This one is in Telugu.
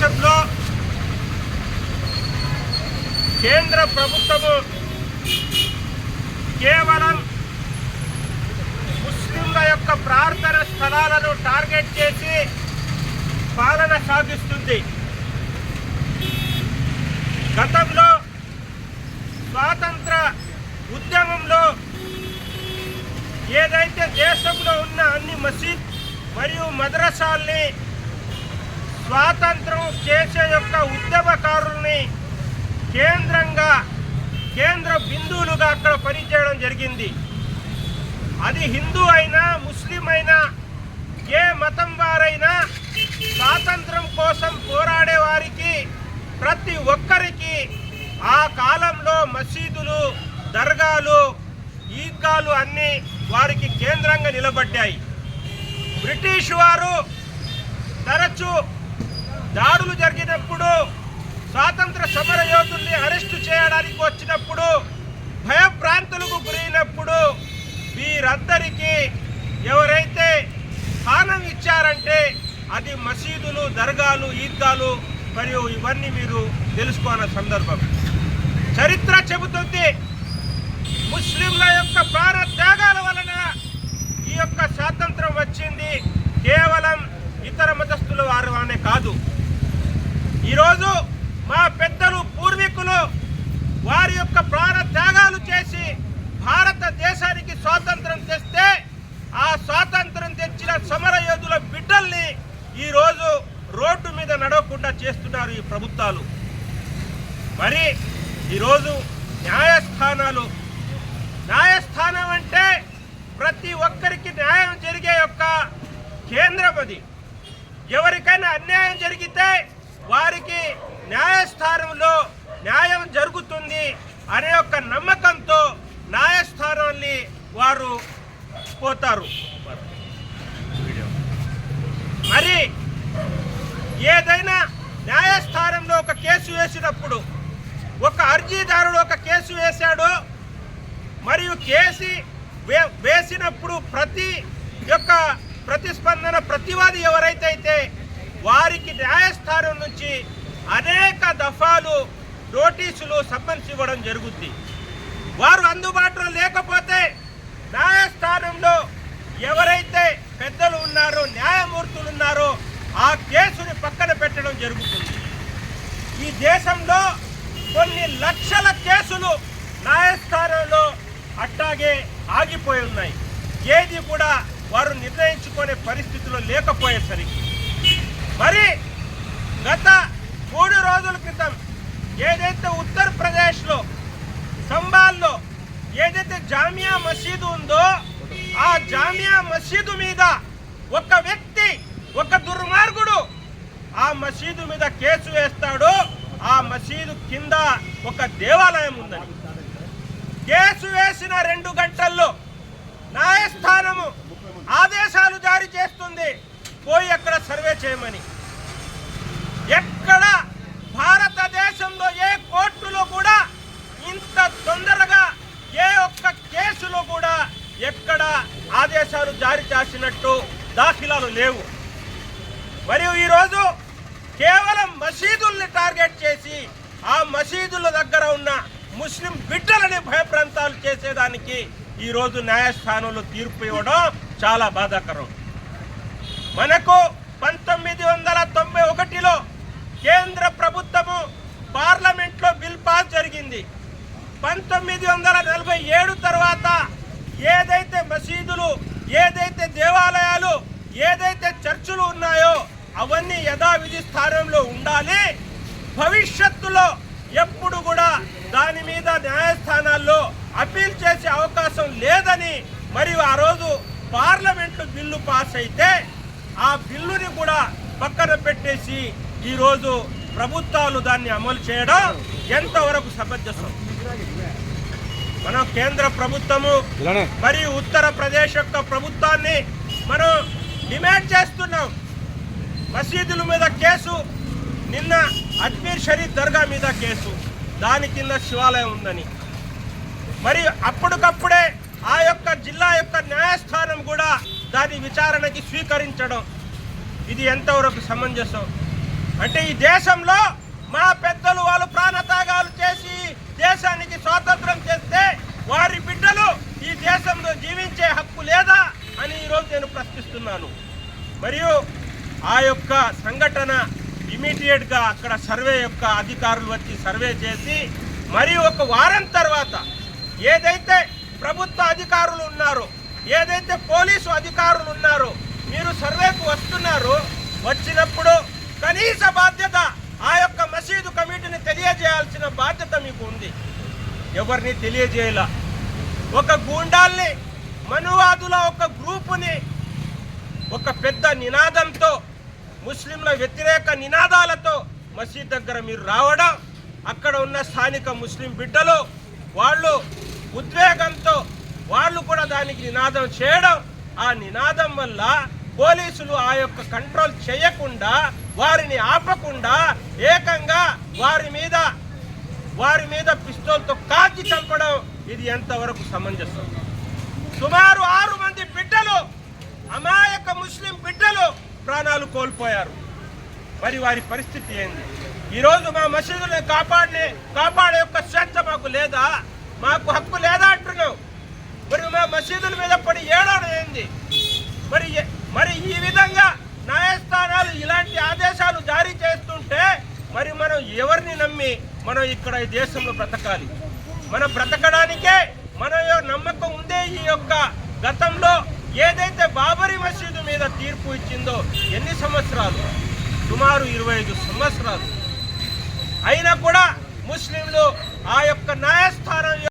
దేశంలో కేంద్ర ప్రభుత్వము కేవలం ముస్లింల యొక్క ప్రార్థన స్థలాలను టార్గెట్ చేసి పాలన సాగిస్తుంది. గతంలో స్వాతంత్ర ఉద్యమంలో ఏదైతే దేశంలో ఉన్న అన్ని మసీద్ మరియు మద్రసాల్ని స్వాతంత్రం చేసే యొక్క ఉద్యమకారుల్ని కేంద్రంగా కేంద్ర బిందువులుగా అక్కడ పనిచేయడం జరిగింది. అది హిందూ అయినా ముస్లిం అయినా ఏ మతం వారైనా స్వాతంత్రం కోసం పోరాడే వారికి ప్రతి ఒక్కరికి ఆ కాలంలో మసీదులు దర్గాలు ఈద్గాలు అన్నీ వారికి కేంద్రంగా నిలబడ్డాయి. బ్రిటిష్ వారు తరచూ దాడులు జరిగినప్పుడు స్వాతంత్ర సమర యోధుల్ని అరెస్టు చేయడానికి వచ్చినప్పుడు భయభ్రాంతులకు గురైనప్పుడు వీరందరికీ ఎవరైతే స్థానం ఇచ్చారంటే అది మసీదులు దర్గాలు ఈద్గాలు మరియు ఇవన్నీ మీరు తెలుసుకున్న సందర్భం. చరిత్ర చెబుతుంది ముస్లింల యొక్క ప్రాణ త్యాగాల వలన ఈ యొక్క స్వాతంత్రం వచ్చింది. కేవలం ఇతర మతస్థుల వారు అనే కాదు ఈరోజు మా పెద్దలు పూర్వీకులు వారి యొక్క ప్రాణ త్యాగాలు చేసి భారతదేశానికి స్వాతంత్రం తెస్తే ఆ స్వాతంత్రం తెచ్చిన సమర యోధుల బిడ్డల్ని ఈరోజు రోడ్డు మీద నడవకుండా చేస్తున్నారు ఈ ప్రభుత్వాలు. మరి ఈరోజు న్యాయస్థానాలు న్యాయస్థానం అంటే ప్రతి ఒక్కరికి న్యాయం జరిగే యొక్క కేంద్రం అది. ఎవరికైనా అన్యాయం జరిగితే వారికి న్యాయస్థానంలో న్యాయం జరుగుతుంది అనే ఒక నమ్మకంతో న్యాయస్థానాన్ని వారు పోతారు. మరి ఏదైనా న్యాయస్థానంలో ఒక కేసు వేసినప్పుడు ఒక అర్జీదారుడు ఒక కేసు వేశాడు మరియు కేసు వే- వేసినప్పుడు ప్రతి యొక్క ప్రతిస్పందన ప్రతివాది ఎవరైతే అయితే వారికి న్యాయస్థానం నుంచి అనేక దఫాలు నోటీసులు సమ్మన్స్ ఇవ్వడం జరుగుద్ది. వారు అందుబాటులో లేకపోతే న్యాయస్థానంలో ఎవరైతే పెద్దలు ఉన్నారో న్యాయమూర్తులు ఉన్నారో ఆ కేసుని పక్కన పెట్టడం జరుగుతుంది. ఈ దేశంలో కొన్ని లక్షల కేసులు న్యాయస్థానంలో అట్టాగే ఆగిపోయి ఉన్నాయి. ఏది కూడా వారు నిర్ణయించుకునే పరిస్థితిలో లేకపోయేసరికి. మరి గత మూడు రోజుల క్రితం ఏదైతే ఉత్తరప్రదేశ్లో సంబాల్లో ఏదైతే జామియా మసీదు ఉందో ఆ జామియా మసీదు మీద ఒక వ్యక్తి ఒక దుర్మార్గుడు ఆ మసీదు మీద కేసు వేస్తాడు ఆ మసీదు కింద ఒక దేవాలయం ఉందని. కేసు వేసిన రెండు గంటల్లో న్యాయస్థానము ఆదేశాలు జారీ చేస్తుంది. పోయి అక్కడ సర్వే చేయమని. ఎక్కడ భారతదేశంలో ఏ కోర్టులో కూడా ఇంత తొందరగా ఏ ఒక్క కేసులో కూడా ఎక్కడ ఆదేశాలు జారీ చేసినట్టు దాఖిలాలు లేవు. మరియు ఈరోజు కేవలం మసీదుల్ని టార్గెట్ చేసి ఆ మసీదుల దగ్గర ఉన్న ముస్లిం బిడ్డలని భయప్రాంతాలు చేసేదానికి ఈరోజు న్యాయస్థానంలో తీర్పు ఇవ్వడం చాలా బాధాకరం. మనకు పంతొమ్మిది వందల తొంభై ఒకటిలో కేంద్ర ప్రభుత్వము పార్లమెంట్లో బిల్ పాస్ జరిగింది. పంతొమ్మిది వందల నలభై ఏడు తర్వాత ఏదైతే మసీదులు ఏదైతే దేవాలయాలు ఏదైతే చర్చిలు ఉన్నాయో అవన్నీ యథావిధి స్థానంలో ఉండాలి. భవిష్యత్తులో ఎప్పుడు కూడా దాని మీద న్యాయస్థానాల్లో అప్పీల్ చేసే అవకాశం లేదని మరియు ఆ రోజు పార్లమెంట్లో బిల్లు పాస్ అయితే ఆ బిల్లుని కూడా పక్కన పెట్టేసి ఈరోజు ప్రభుత్వాలు దాన్ని అమలు చేయడం ఎంతవరకు సమంజసం? మనం కేంద్ర ప్రభుత్వము మరియు ఉత్తరప్రదేశ్ యొక్క ప్రభుత్వాన్ని మనం డిమాండ్ చేస్తున్నాం. మసీదుల మీద కేసు నిన్న అజ్మీర్ షరీఫ్ దర్గా మీద కేసు. దాని కింద శివాలయం ఉందని. మరి అప్పటికప్పుడే ఆ యొక్క జిల్లా యొక్క న్యాయస్థానం కూడా దాని విచారణకి స్వీకరించడం. ఇది ఎంతవరకు సమంజసం? అంటే ఈ దేశంలో మా పెద్దలు వాళ్ళు ప్రాణత్యాగాలు చేసి దేశానికి స్వాతంత్రం చేస్తే వారి బిడ్డలు ఈ దేశంలో జీవించే హక్కు లేదా? అని ఈరోజు నేను ప్రశ్నిస్తున్నాను. మరియు ఆ యొక్క సంఘటన ఇమీడియట్గా అక్కడ సర్వే యొక్క అధికారులు వచ్చి సర్వే చేసి మరియు ఒక వారం తర్వాత ఏదైతే ప్రభుత్వ అధికారులు ఉన్నారో ఏదైతే పోలీసు అధికారులు ఉన్నారో మీరు సర్వేకు వస్తున్నారో వచ్చినప్పుడు కనీస బాధ్యత ఆ యొక్క మసీదు కమిటీని తెలియజేయాల్సిన బాధ్యత మీకు ఉంది. ఎవరిని తెలియజేయాల? ఒక గూండాల్ని మనువాదుల ఒక గ్రూపుని ఒక పెద్ద నినాదంతో ముస్లింల వ్యతిరేక నినాదాలతో మసీద్ దగ్గర మీరు రావడం అక్కడ ఉన్న స్థానిక ముస్లిం బిడ్డలు వాళ్ళు ఉద్వేగంతో వాళ్ళు కూడా దానికి నినాదం చేయడం ఆ నినాదం వల్ల పోలీసులు ఆ యొక్క కంట్రోల్ చేయకుండా వారిని ఆపకుండా ఏకంగా వారి మీద వారి మీద పిస్తోల్తో కాచి చంపడం ఇది ఎంతవరకు సమంజసం? సుమారు ఆరు మంది బిడ్డలు అమాయక ముస్లిం బిడ్డలు ప్రాణాలు కోల్పోయారు. మరి వారి పరిస్థితి ఏంది? ఈరోజు మా మసీదులను కాపాడే కాపాడే యొక్క స్వేచ్ఛ మాకు లేదా? మాకు హక్కు లేదా అంటున్నావు? మరి మా మసీదుల మీద పడి ఏడవడం ఏంది? మరి మరి ఈ విధంగా న్యాయస్థానాలు ఇలాంటి ఆదేశాలు జారీ చేస్తుంటే మరి మనం ఎవరిని నమ్మి మనం ఇక్కడ ఈ దేశంలో బ్రతకాలి? మనం బ్రతకడానికే మన నమ్మకం ఉందే ఈ యొక్క గతంలో ఏదైతే బాబరీ మసీదు మీద తీర్పు ఇచ్చిందో ఎన్ని సంవత్సరాలు? సుమారు ఇరవై ఐదు సంవత్సరాలు. అయినా కూడా ముస్లింలు ఆ యొక్క న్యాయస్థానం